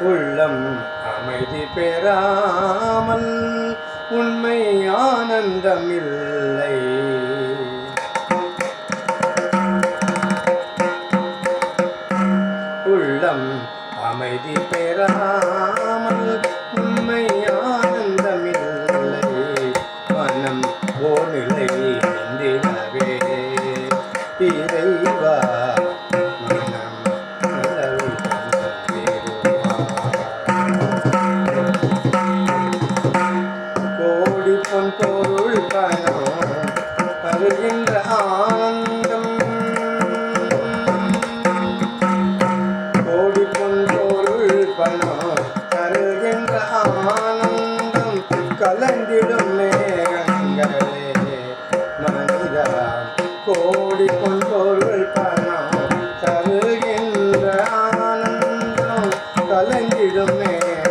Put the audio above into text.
உள்ளம் அமைதி பெறாமல் உண்மை ஆனந்தமில்லை. உள்ளம் அமைதி பெறாமல் உண்மை ஆனந்தமில்லை. மனம் ஓ நிலை நின்றிடவே. இறைவா கோடி பொன் பொருள் பணம் வருகின்ற ஆனந்தம். கோடி பொன் பொருள் பணம் தருகின்ற ஆனந்தம். கலந்திடும் மேகங்களே மனிதா கோடி பொன் பொருள் பணம் தருகின்ற ஆனந்தம். கலந்திடும் மேகங்களே